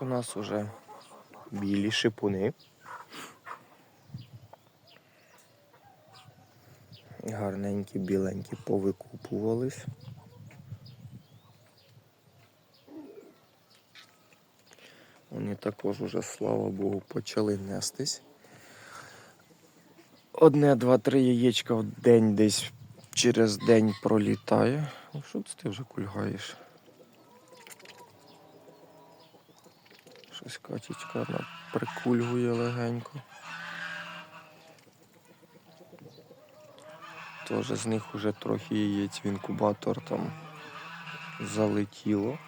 у нас уже білі шипуни. Гарненькі, біленькі повикупувались. Вони також уже, слава Богу, почали нестись. Одне, два, три яєчка в день десь через день пролітає. Ну, що це ти вже кульгаєш? Катічка вона прикульгує легенько. Теж з них уже трохи яєць в інкубатор там залетіло.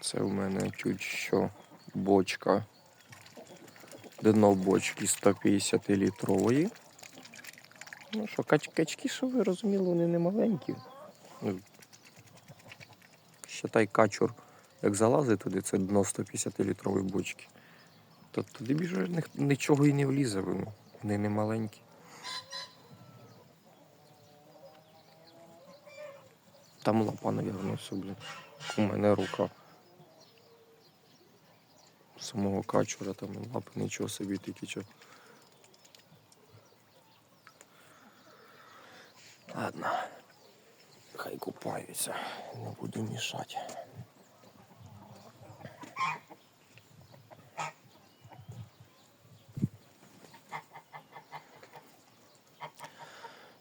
Це в мене чуть що бочка. Дно бочки 150 літрової. Ну що, кач качки, що ви розуміли, вони не маленькі. Ну, Считай качур, як залазить туди, це дно 150 літрової бочки. То туди більше нічого і не влізе, вони не маленькі. Там лапа, навірно, все, блін. У мене рука. Самого качура там лапи нічого собі тільки що. Купаються, не буду мішати.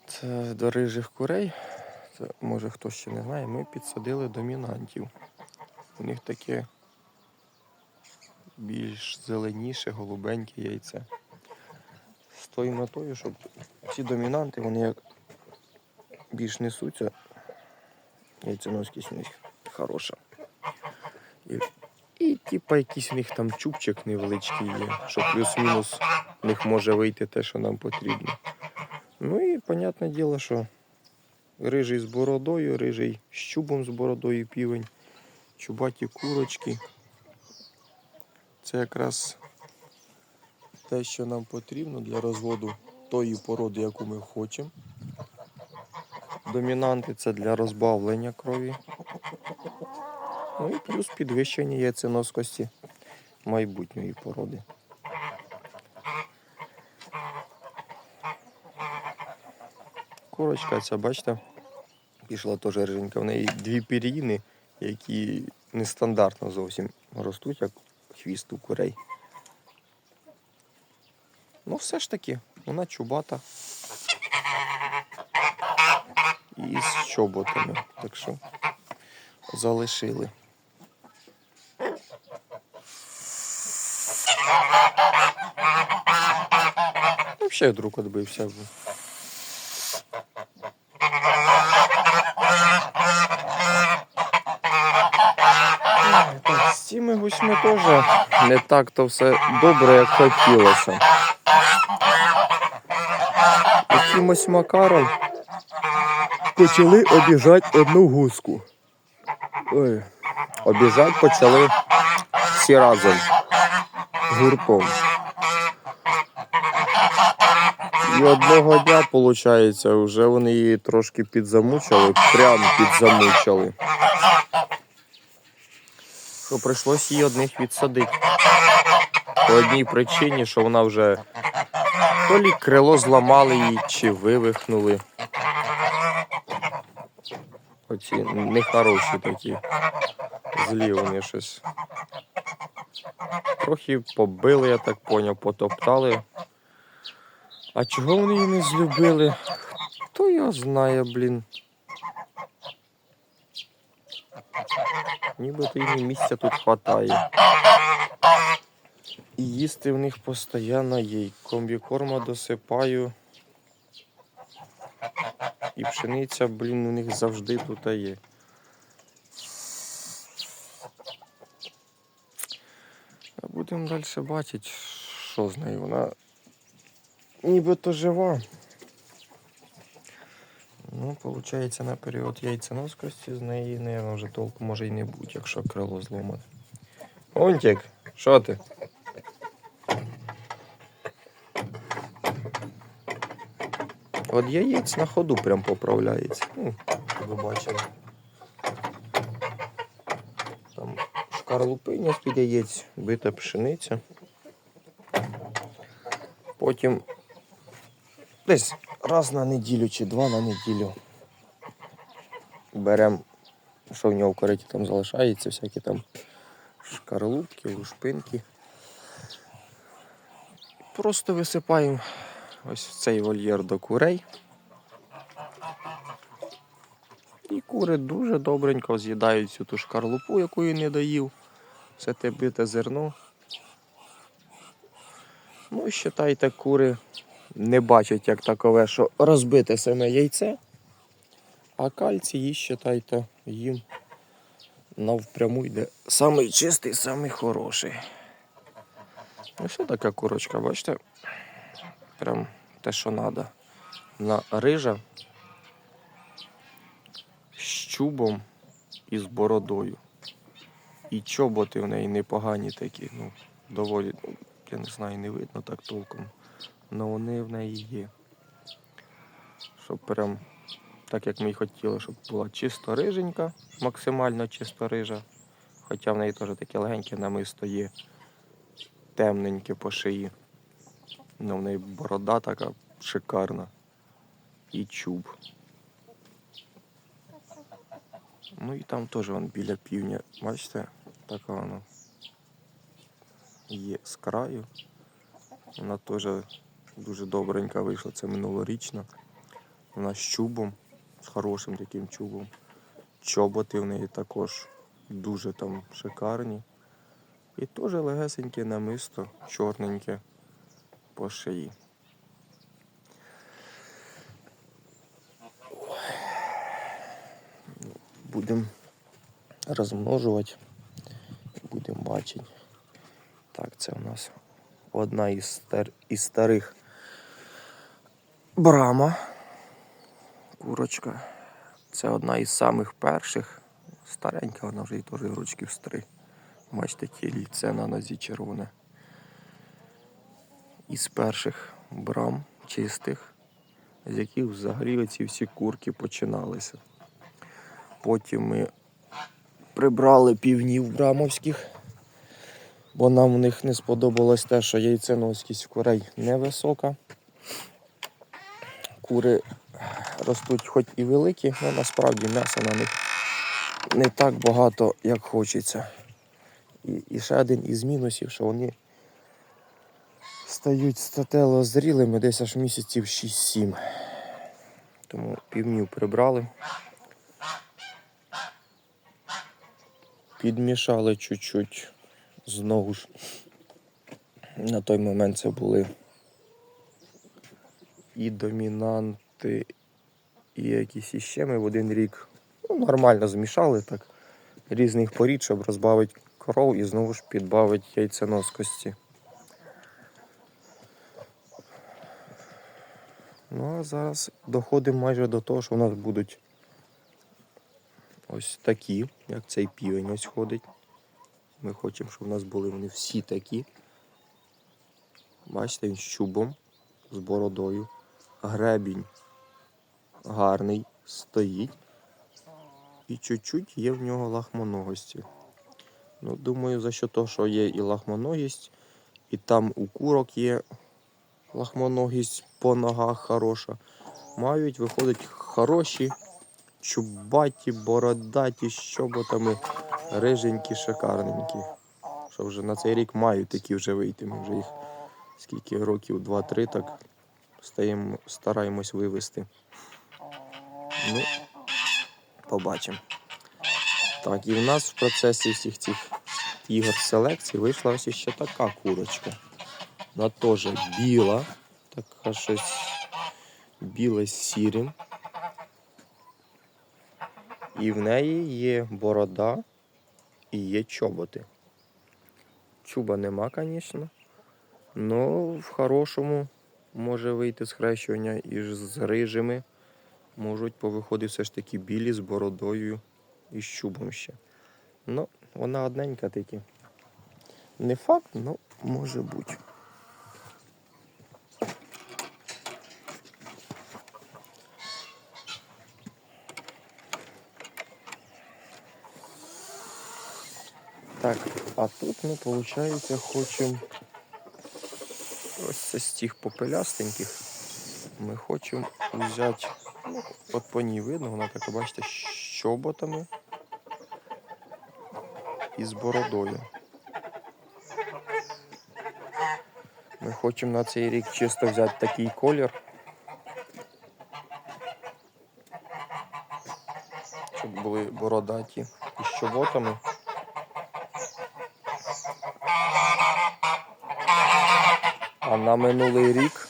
Це до рижих курей. Це, може хто ще не знає, ми підсадили домінантів. У них таке більш зеленіше, голубеньке яйце. З тою метою, щоб ці домінанти, вони як більш несуться, яйценоскість у них хороша. І, і типа якийсь у них там чубчик невеличкий є, що плюс-мінус в них може вийти те, що нам потрібно. Ну і понятне діло, що рижий з бородою, рижий з чубом з бородою півень, чубаті курочки. Це якраз те, що нам потрібно для розводу тої породи, яку ми хочемо. Домінанти це для розбавлення крові. Ну і плюс підвищення яйценоскості майбутньої породи. Курочка ця, бачите, пішла теж риженька. В неї дві пір'їни, які нестандартно зовсім ростуть, як хвіст у курей. Ну, все ж таки, вона чубата. І з чоботами. Так що залишили. Взагалі друг відбився. з цими гусьми теж не так то все добре, як хотілося. Якимось макаром почали обіжати одну гуску. Ой. Обіжати почали всі разом. Гуртом. І одного дня, виходить, вже вони її трошки підзамучили, прям підзамучили. Що прийшлось її одних відсадити. По одній причині, що вона вже то лі крило зламали її, чи вивихнули. Оці нехороші такі. Злі вони щось. Трохи побили, я так поняв, потоптали. А чого вони її не злюбили? Хто його знає, блін. Нібито їм місця тут хватає. І їсти в них постійно є. Комбікорма досипаю. І пшениця, блін, у них завжди тут є. А будемо далі бачити, що з нею. Вона нібито жива. Ну, виходить, на період яйценоскості з неї, наверное, вже толку може і не бути, якщо крило зломане. Онтік, що ти? От яєць на ходу прям поправляється. Ну, ви бачили. Там шкарлупиня з-під яєць, бита пшениця. Потім десь раз на неділю чи два на неділю беремо, що в нього в кориті там залишається, всякі там шкарлупки, лушпинки. Просто висипаємо ось цей вольєр до курей. І кури дуже добренько з'їдають цю ту шкарлупу, яку я не доїв. Все те бите зерно. Ну, і считайте, кури не бачать як такове, що розбите саме яйце, а кальцій, считайте, їм навпряму йде самий чистий, самий хороший. Ось така курочка, бачите? Прям те, що треба. Вона рижа з чубом і з бородою. І чоботи в неї непогані такі, ну, доволі, ну, я не знаю, не видно так толком. Але вони в неї є. Щоб прям так як ми й хотіли, щоб була чисто риженька, максимально чисто рижа. Хоча в неї теж таке легеньке намисто є, темненьке по шиї. Ну, в неї борода така шикарна. І чуб. Ну і там теж вон біля півня, бачите, така вона є з краю. Вона теж дуже добренька вийшла, це минулорічна. Вона з чубом, з хорошим таким чубом. Чоботи в неї також дуже там шикарні. І теж легесеньке намисто, чорненьке по шиї. Будемо розмножувати, будемо бачити. Так, це у нас одна із, стар... із старих брама. Курочка. Це одна із самих перших. Старенька, вона вже і теж ручків з три. Бачите, кільце на нозі червоне. Із перших брам чистих, з яких взагалі ці всі курки починалися. Потім ми прибрали півнів брамовських, бо нам в них не сподобалось те, що яйценоскість курей невисока. Кури ростуть хоч і великі, але насправді м'яса на них не так багато, як хочеться. І, і ще один із мінусів, що вони стають статело зрілими десь аж місяців 6-7. Тому півнів прибрали. Підмішали чуть-чуть. Знову ж на той момент це були і домінанти, і якісь іще ми в один рік ну, нормально змішали так. Різних порід, щоб розбавити кров і знову ж підбавити яйценоскості. Ну а зараз доходимо майже до того, що у нас будуть ось такі, як цей півень ось ходить. Ми хочемо, щоб у нас були вони всі такі. Бачите, він з чубом, з бородою. Гребінь гарний, стоїть. І чуть-чуть є в нього лахмоногості. Ну, думаю, за що того, що є і лахмоногість, і там у курок є лахмоногість по ногах хороша. Мають виходить хороші, чубаті, бородаті, з чоботами, риженькі, шикарненькі. Що вже на цей рік мають такі вже вийти. Ми вже їх скільки років, два-три, так стаємо, стараємось вивести. Ну, побачимо. Так, і в нас в процесі всіх цих ігор селекції вийшла ось ще така курочка. Вона теж біла, така щось біле з сірим. І в неї є борода і є чоботи. Чуба нема, звісно. але в хорошому може вийти з хрещування і з рижими. Можуть повиходити все ж таки білі з бородою і з чубом ще. Ну, вона одненька таки. Не факт, але може бути. Так, а тут ми, виходить, хочемо ось з тих попелястеньких. Ми хочемо взяти, ну, от по ній видно, вона така, бачите, з щоботами і з бородою. Ми хочемо на цей рік чисто взяти такий колір. Щоб були бородаті і з щоботами. А на минулий рік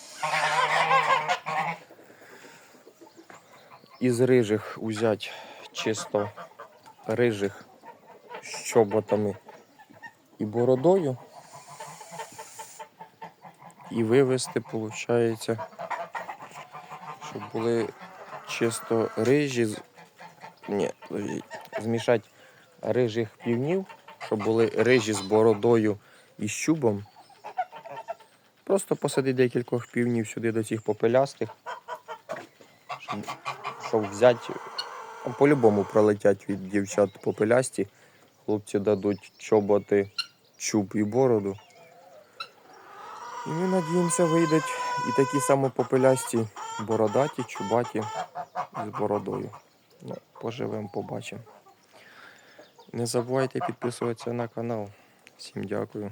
із рижих взяти чисто рижих з чоботами і бородою. І вивести, виходить, щоб були чисто рижі. Ні, змішати рижих півнів, щоб були рижі з бородою і з чубом. Просто посади декількох півнів сюди до цих попелястих, щоб, взяти. По-любому пролетять від дівчат попелясті. Хлопці дадуть чоботи, чуб і бороду. І ми надіємося, вийдуть і такі самі попелясті бородаті, чубаті з бородою. Ну, поживемо, побачимо. Не забувайте підписуватися на канал. Всім дякую.